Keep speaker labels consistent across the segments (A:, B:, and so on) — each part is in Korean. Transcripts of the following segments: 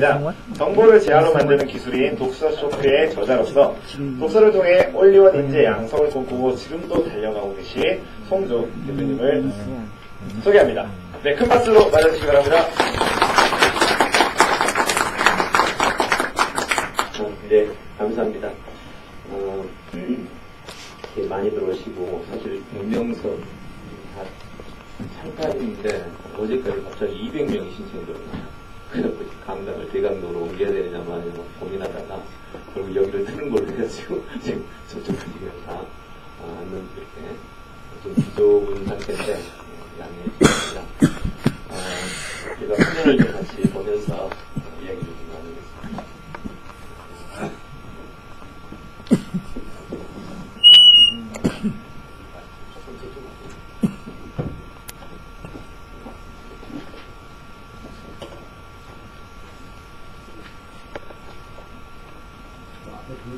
A: 자, 정보를 제한로 만드는 기술인 독서 소프트의 저자로서 독서를 통해 올리원 인재 양성을 꿈꾸고 지금도 달려가고 계신 송주 대표님을 소개합니다. 네, 큰 박수로 맞아주시기 바랍니다.
B: 네, 감사합니다. 어, 이렇게 많이 들어오시고, 사실 명명서 다 참가인데, 어제까지 갑자기 200명이 신청이 들어오나요? 그래서 강당을 대강도로 옮겨야 되느냐 마냐 막 고민하다가, 결국 여기를 트는 걸로 해가지고, 지금 저쪽까지 다 어, 앉는 이렇게 좀 부족한 상태인데, 어, 양해해 주십니다. 어, 제가 화면을 좀 같이 보면서 어, 이야기를 좀 나누겠습니다.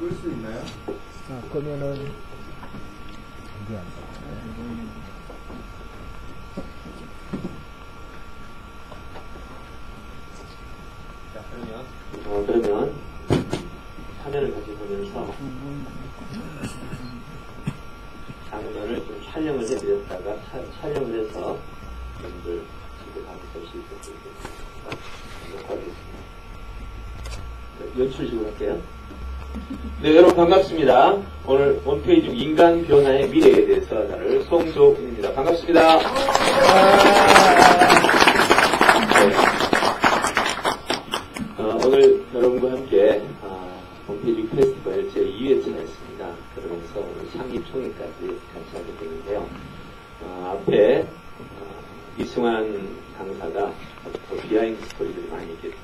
C: 끌수 있나요?
D: 자, 그러면은 이게 안 돼.
B: 자, 그러면, 어, 그러면, 화면을 같이 보면서, 장면을 좀 촬영을 해드렸다가, 차- 촬영을 해서, 여러분들 집에 가서 볼수 있도록 하겠습니다. 네, 연출식으로 할게요. 네, 여러분 반갑습니다. 오늘 홈페이지 인간 변화의 미래에 대해서 나를 송조입니다. 반갑습니다. 그러면서 오늘 상립총회까지 같이 하게 되는데요. 어, 앞에 어, 이승환 강사가 더 비하인드 스토리들이 많이 있겠죠.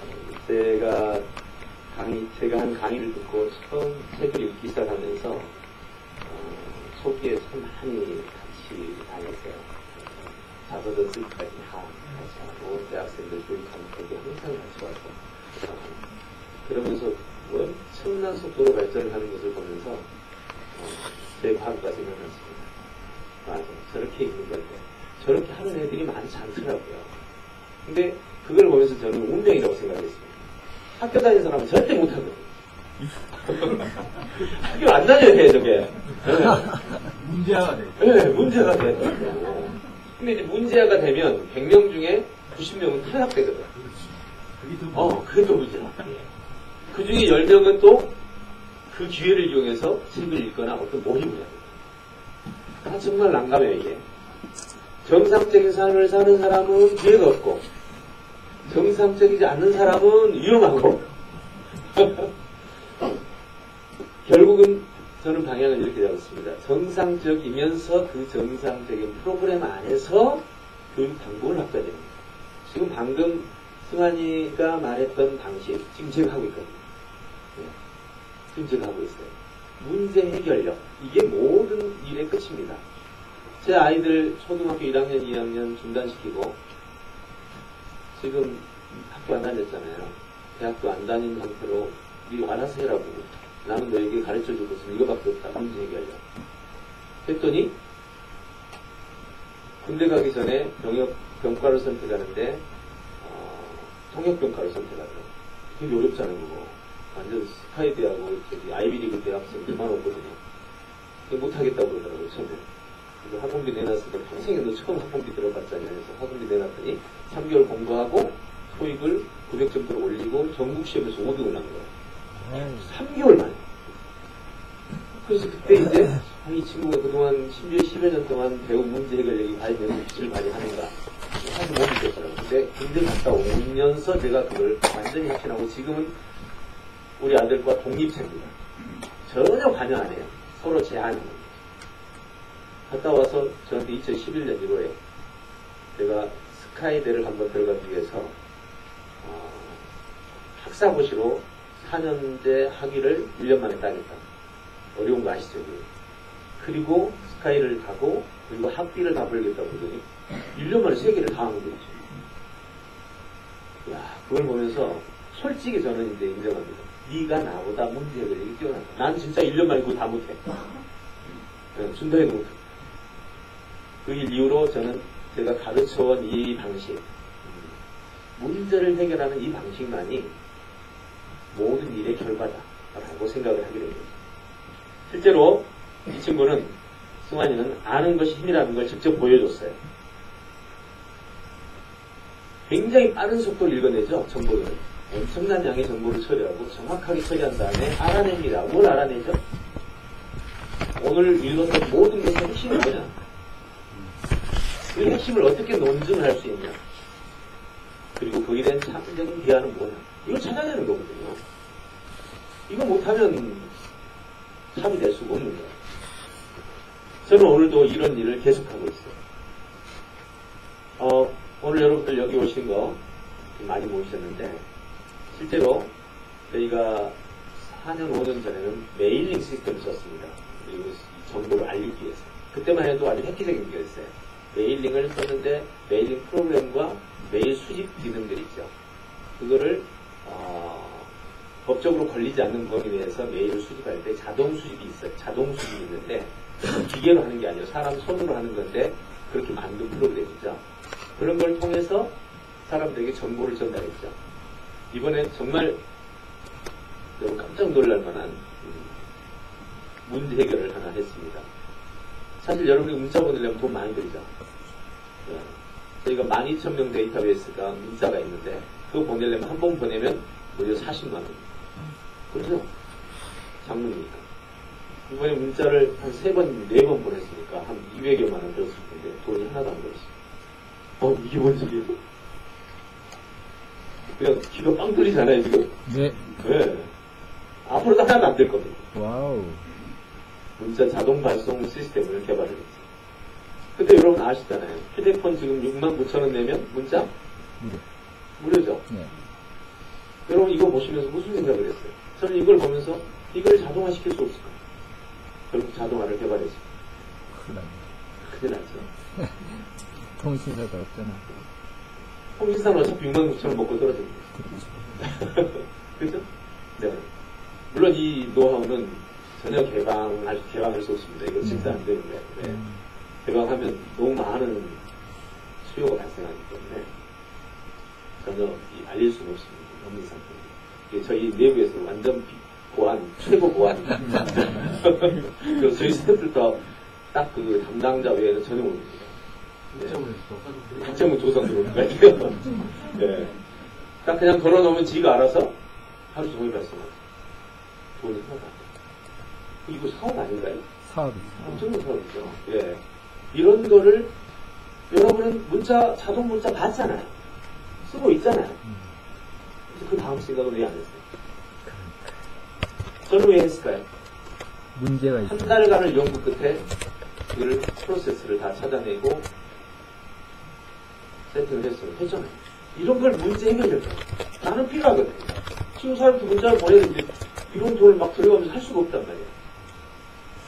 B: 어, 제가 강의, 제가 한 강의를 듣고 처음 책을 읽기 시작하면서 어, 초기에 참 많이 같이 다녔어요. 자서전 쓰기까지 다 같이 하고 대학생들 교육하는 되게 항상 같이 와서 어, 그러면서 뭐 엄청난 속도로 발전을 하는 것을 보면서 어, 제 과거가 생각났습니다. 맞아, 저렇게 있는 건데 저렇게 하는 애들이 많지 않더라고요. 근데 그걸 보면서 저는 운명이라고 생각했습니다. 학교 다니는 사람은 절대 못하거든요. 학교 안 다녀야 돼, 저게. 네.
C: 문제가 돼.
B: 네, 문제가 돼. 근데 이제 문제가 되면 100명 중에 90명은 탈락되거든.
C: 그게 더
B: 어, 그게 또 문제야. 그 중에 10명은 또 그 기회를 이용해서 책을 읽거나 어떤 모임을 해요. 나 정말 난감해, 이게. 정상적인 삶을 사는 사람은 기회가 없고, 정상적이지 않는 사람은 위험하고, 결국은 저는 방향을 이렇게 잡았습니다. 정상적이면서 그 정상적인 프로그램 안에서 교육 방법을 바꿔야 됩니다. 지금 방금 승환이가 말했던 방식, 지금 제가 하고 있거든요. 네. 지금 제가 하고 있어요. 문제 해결력. 이게 모든 일의 끝입니다. 제 아이들 초등학교 1학년, 2학년 중단시키고 지금 학교 안 다녔잖아요. 대학도 안 다닌 상태로 니 알아서 해라고. 나는 너에게 가르쳐 줄 것은 이거밖에 없다. 문제 해결력. 했더니 군대 가기 전에 병역 병과를 선택하는데 어, 통역 병과를 선택하더라고요. 되게 어렵잖아요, 그거. 완전 스카이 대하고 저기 아이비리그 대학생 그만 오거든요. 못하겠다고 그러더라고요, 처음에. 그래서 학원비 내놨을 때 평생에도 처음 학원비 들어봤잖아요. 그래서 학원비 내놨더니 3개월 공부하고 토익을 900점대로 올리고 전국 시험에서 5등을 한 거예요. 3개월 만에. 그래서 그때 이제 아, 이 친구가 그동안 10여, 10여 년 동안 배운 문제 해결력이 과연 연습을 많이 하는가 사실 못 믿겠더라고요. 근데 군대 갔다 오면서 제가 그걸 완전히 확신하고 지금은 우리 아들과 독립체입니다. 전혀 관여 안 해요. 서로 제한하는 겁니다. 갔다 와서 저한테 2011년 1월에 제가 스카이대를 한번 들어가기 위해서 어, 학사고시로 4년제 학위를 1년 만에 따겠다. 어려운 거 아시죠? 그리고 스카이를 가고 그리고 학비를 다 벌겠다고 그러더니 1년 만에 세 개를 다 하는 거죠. 야, 그걸 보면서 솔직히 저는 이제 인정합니다. 네가 나보다 문제 해결력이 뛰어난다. 난 진짜 1년 만에 그거 다 못해. 네, 준다해도 못해. 그 이후로 저는 제가 가르쳐온 이 방식, 음, 문제를 해결하는 이 방식만이 모든 일의 결과다라고 생각을 하게 됩니다. 실제로 이 친구는 승환이는 아는 것이 힘이라는 걸 직접 보여줬어요. 굉장히 빠른 속도로 읽어내죠, 정보를. 엄청난 양의 정보를 처리하고 정확하게 처리한 다음에 알아냅니다. 뭘 알아내죠? 오늘 읽었던 모든 것의 핵심이 뭐냐? 그 핵심을 어떻게 논증할 수 있냐? 그리고 거기에 대한 창의적인 비하는 뭐냐? 이거 찾아내는 거거든요. 이거 못하면 참이 될 수가 없는 거예요. 저는 오늘도 이런 일을 계속하고 있어요. 어, 오늘 여러분들 여기 오신 거 많이 모이셨는데, 실제로 저희가 4년, 5년 전에는 메일링 시스템을 썼습니다. 그리고 이 정보를 알리기 위해서. 그때만 해도 아주 획기적인 게 있어요. 메일링을 썼는데 메일링 프로그램과 메일 수집 기능들이 있죠. 그거를 어, 법적으로 걸리지 않는 범위 내에서 메일을 수집할 때 자동 수집이 있어요. 자동 수집이 있는데 기계로 하는 게 아니고 사람 손으로 하는 건데 그렇게 만든 프로그램이죠. 그런 걸 통해서 사람들에게 정보를 전달했죠. 이번에 정말 너무 깜짝 놀랄 만한 음, 문제 해결을 하나 했습니다. 사실 여러분이 문자 보내려면 돈 많이 들죠. 네. 저희가 12,000명 데이터베이스가 문자가 있는데 그거 보내려면 한 번 보내면 무려 40만 원. 그렇죠? 장문이니까. 이번에 문자를 한 세 번, 네 번 보냈으니까 한 200여만 원 들었을 텐데 돈이 하나도 안 들었어요. 어, 이게 뭔 소리예요? 그냥 귀가 빵 뚫리잖아요, 지금.
D: 네.
B: 네. 앞으로도 하나도 안 될 겁니다.
D: 와우.
B: 문자 자동 발송 시스템을 개발했어요. 근데 여러분 아시잖아요. 휴대폰 지금 6만 9천 원 내면 문자
D: 무료.
B: 무료죠.
D: 네.
B: 여러분 이거 보시면서 무슨 생각을 했어요? 저는 이걸 보면서 이걸 자동화 시킬 수 없을까? 결국 자동화를 개발했어요.
D: 큰일 났네.
B: 큰일 났죠.
D: 통신사도 없잖아.
B: 통신사는 어차피 6만 9천 원 먹고 떨어집니다. 그죠? 네. 물론 이 노하우는 전혀 개방할, 개방할 수 없습니다. 이거 진짜 안 되는데. 네.
D: 음.
B: 개방하면 너무 많은 수요가 발생하기 때문에 전혀 이 알릴 수는 없습니다. 없는 상태입니다. 저희 내부에서 완전 비- 보안, 최고 보안. 저희 스태프들도 딱 그 담당자 외에는 전혀 모릅니다. 조성 들어오는 거 같아요. 네. 딱 그냥 걸어놓으면 지가 알아서 하루 종일 발생하죠. 돈이 돼요. 이거 사업 아닌가요?
D: 사업이.
B: 엄청난 사업이죠. 예. 이런 거를 여러분은 문자, 자동 문자 봤잖아요. 쓰고 있잖아요.
D: 음.
B: 그 다음 생각은 왜안 했어요? 저는 왜 했을까요?
D: 문제가
B: 한
D: 있어.
B: 달간을 연구 끝에 그를 프로세스를 다 찾아내고 세팅을 했어요. 했잖아요. 이런 걸 문제 해결했죠. 나는 필요하거든요. 지금 사람한테 문자를 보내는데 이런 돈을 막 들어가면서 할 수가 없단 말이에요.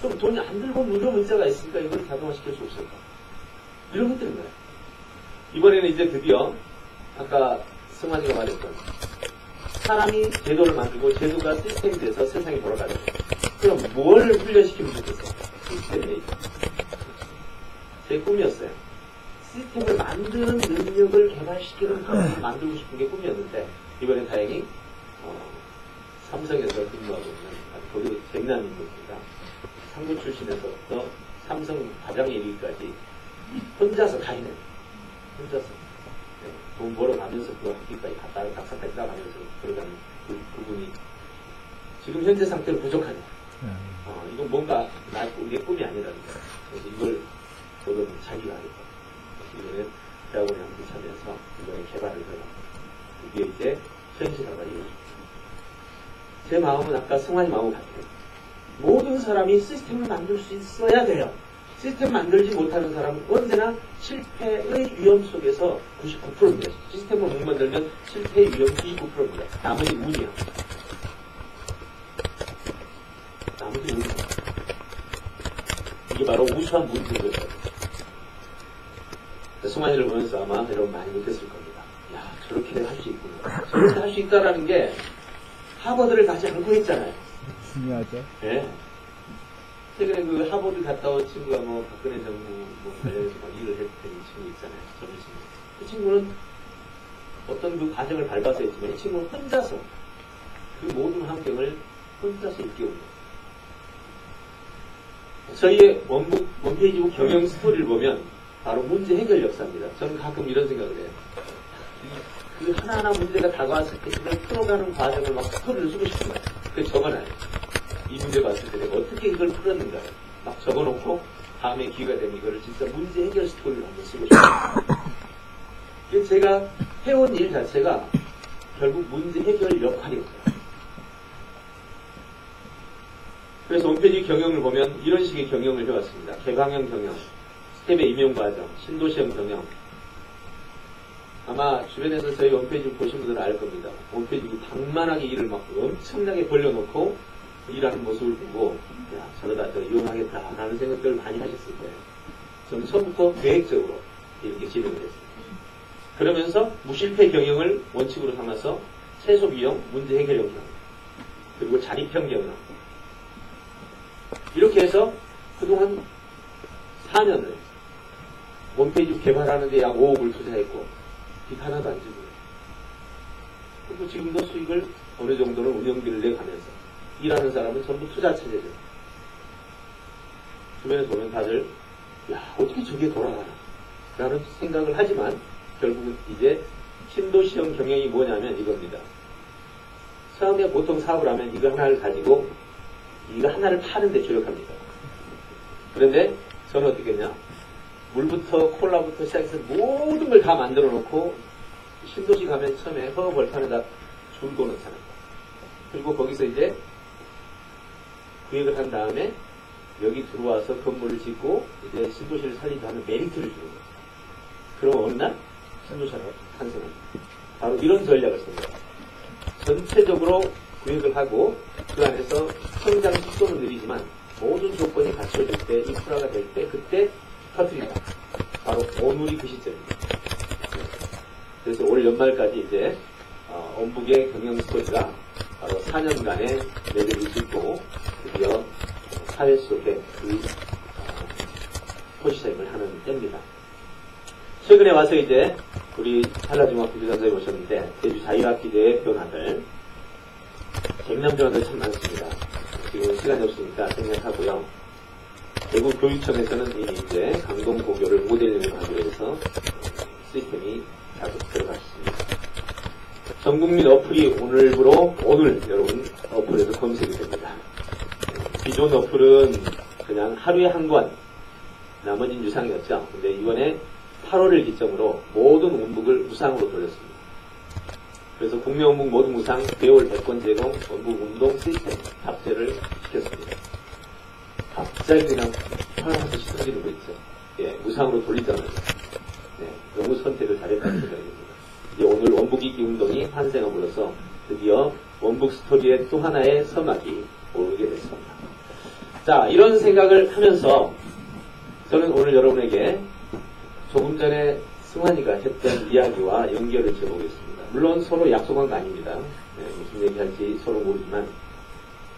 B: 그럼 돈이 안 들고 무료 문자가 있으니까 이걸 자동화시킬 수 없을까? 이런 것들인 거예요. 이번에는 이제 드디어 아까 승환이가 말했던 사람이 제도를 만들고 제도가 시스템이 돼서 세상이 돌아가죠. 그럼 뭘 훈련시키면 좋겠어? 제 꿈이었어요. 시스템을 만드는 능력을 개발시키는 사람을 만들고 싶은 게 꿈이었는데 이번에 다행히 어, 삼성에서 근무하고 있는 아주 거기도 재미난 인물입니다. 상부 출신에서부터 삼성 과장 이르기까지 혼자서 다 해내요. 혼자서 네, 돈 벌어가면서 그 학기까지 갔다 낙사까지 따가면서 들어가는 그, 그분이 지금 현재 상태로 부족하냐.
D: 음.
B: 어, 이건 뭔가 나, 우리의 꿈이 아니라는 거야. 그래서 이걸 저도 자기가 하겠다. 이번에 대학원에 함께 참여해서 이번에 개발을 해라. 이게 이제 현실화가 이루어집니다. 제 마음은 아까 승환이 마음 같아요. 모든 사람이 시스템을 만들 수 있어야 돼요. 시스템 만들지 못하는 사람은 언제나 실패의 위험 속에서 99%입니다. 시스템을 못 만들면 실패의 위험 99%입니다. 나머지 운이야. 나머지 운이야. 이게 바로 우수한 문제인 거예 요. 승환이를 보면서 아마 여러분 많이 느꼈을 겁니다. 야, 저렇게 할 수 있구나. 저렇게 할 수 있다라는 게 하버드를 가지 않고 했잖아요.
D: 중요하죠.
B: 예. 최근에 그 하버드 갔다 온 친구가 뭐 박근혜 정부 뭐 관련해서 막 일을 했던 친구 있잖아요. 젊은 친구. 그 친구는 어떤 그 과정을 밟아서 했지만 이 친구는 혼자서 그 모든 환경을 혼자서 일깨운 거예요. 저희의 원북, 원페이지북 경영 스토리를 보면 바로 문제 해결 역사입니다. 저는 가끔 이런 생각을 해요. 그 하나하나 문제가 다가왔을 때 그걸 풀어가는 과정을 막 스토리를 쓰고 싶은 거예요. 그래서 적어놔요. 이 문제 봤을 때 내가 어떻게 이걸 풀었는가 막 적어놓고 다음에 기회가 되면 이거를 진짜 문제 해결 스토리를 한번 쓰고 싶어요. 제가 해온 일 자체가 결국 문제 해결 역할이었어요. 그래서 홈페이지 경영을 보면 이런 식의 경영을 해왔습니다. 개방형 경영, 스텝의 임용 과정, 신도시형 경영. 아마 주변에서 저희 홈페이지 보신 분들은 알 겁니다. 홈페이지 방만하게 일을 막 엄청나게 벌려놓고 일하는 모습을 보고 야 저러다 저 이혼하겠다 라는 생각들을 많이 하셨을 거예요. 저는 처음부터 계획적으로 이렇게 진행을 했습니다. 그러면서 무실패 경영을 원칙으로 삼아서 최소 비용, 문제 해결형 경영, 그리고 자립형 경영, 이렇게 해서 그동안 4년을 홈페이지 개발하는 데 약 5억을 투자했고 빚 하나도 안 지고요. 그리고 지금도 수익을 어느 정도는 운영비를 내가면서 일하는 사람은 전부 투자 체제죠. 주변에서 보면 다들 야 어떻게 저게 돌아가나 라는 생각을 하지만 결국은 이제 신도시형 경영이 뭐냐면 이겁니다. 처음에 보통 사업을 하면 이거 하나를 가지고 이거 하나를 파는데 조력합니다. 그런데 저는 어떻게 했냐? 물부터 콜라부터 시작해서 모든 걸 다 만들어 놓고 신도시 가면 처음에 허벌판에다 줄고 놓잖아요. 그리고 거기서 이제 구획을 한 다음에 여기 들어와서 건물을 짓고 이제 신도시를 살리자 하는 메리트를 주는 거예요. 그럼 어느 날 신도시가 탄생합니다. 바로 이런 전략을 쓴 거예요. 전체적으로 구획을 하고 그 안에서 성장 속도는 느리지만 모든 조건이 갖춰질 때 인프라가 될 때 그때 터트린다. 바로 오늘이 그 시점입니다. 그래서 올 연말까지 이제 어, 원북의 경영 스토리가 바로 4년간의 매듭을 짓고 드디어 사회 속에 그 어, 포시점을 하는 때입니다. 최근에 와서 이제 우리 한라중학교 교장선생님 오셨는데 제주 자유학기대의 변화들 재미난 변화들 참 많습니다. 지금 시간이 없으니까 생략하고요. 대구 교육청에서는 이미 이제 강동 고교를 모델링으로 하기로 해서 시스템이 자꾸 들어갔습니다. 전국민 어플이 오늘부로 오늘 여러분 어플에서 검색이 됩니다. 기존 어플은 그냥 하루에 한 권, 나머지는 유상이었죠. 근데 이번에 8월을 기점으로 모든 원북을 무상으로 돌렸습니다. 그래서 국내 원북 모두 무상 개월 100권 제공 원북 운동 시스템 탑재를 시켰습니다. 갑자기 그냥 하나씩 터지는 거 있죠. 예, 무상으로 돌리잖아요. 네, 너무 선택을 잘했다는 생각이 듭니다. 이제 오늘 원북 읽기 운동이 환생함으로써 드디어 원북 스토리의 또 하나의 서막이 오르게 됐습니다. 자, 이런 생각을 하면서 저는 오늘 여러분에게 조금 전에 승환이가 했던 이야기와 연결을 지어보겠습니다. 물론 서로 약속한 거 아닙니다. 네, 무슨 얘기할지 서로 모르지만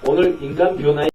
B: 오늘 인간 변화의